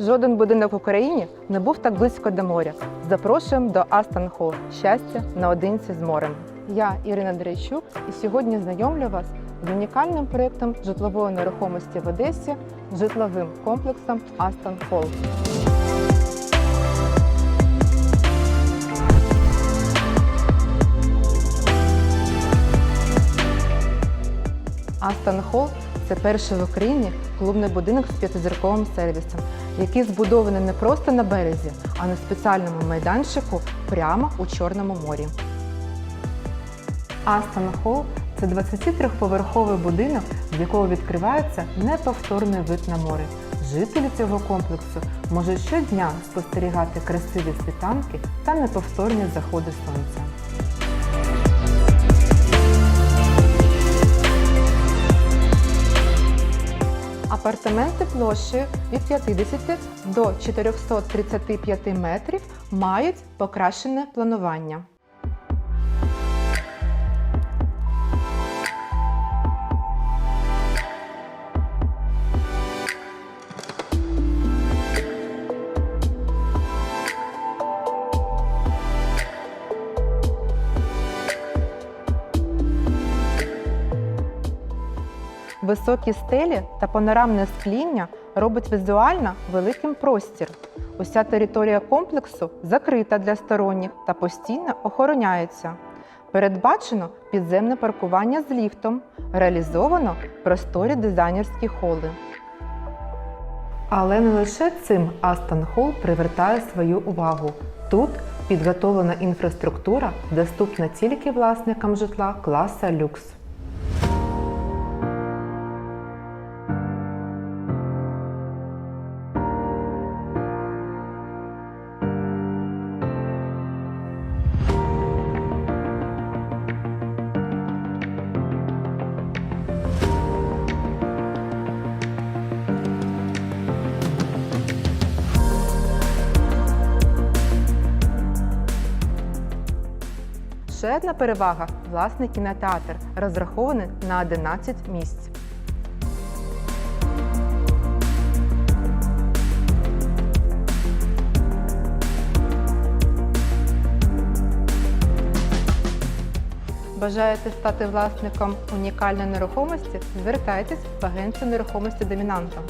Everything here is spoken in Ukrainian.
Жоден будинок в Україні не був так близько до моря. Запрошуємо до Астон Холл. Щастя наодинці з морем. Я Ірина Дрейчук і сьогодні знайомлю вас з унікальним проєктом житлової нерухомості в Одесі житловим комплексом Астон Холл. Астон Холл це перший в Україні клубний будинок з п'ятизірковим сервісом, який збудований не просто на березі, а на спеціальному майданчику прямо у Чорному морі. Астон Холл це 23-поверховий будинок, з якого відкривається неповторний вид на море. Жителі цього комплексу можуть щодня спостерігати красиві світанки та неповторні заходи сонця. Апартаменти площею від 50 до 435 метрів мають покращене планування. Високі стелі та панорамне скління робить візуально великим простір. Уся територія комплексу закрита для сторонніх та постійно охороняється. Передбачено підземне паркування з ліфтом, реалізовано просторі дизайнерські холи. Але не лише цим Астон Холл привертає свою увагу. Тут підготовлена інфраструктура, доступна тільки власникам житла класа люкс. Ще одна перевага власний кінотеатр, розрахований на 11 місць. Бажаєте стати власником унікальної нерухомості? Звертайтесь в агенцію нерухомості домінанта.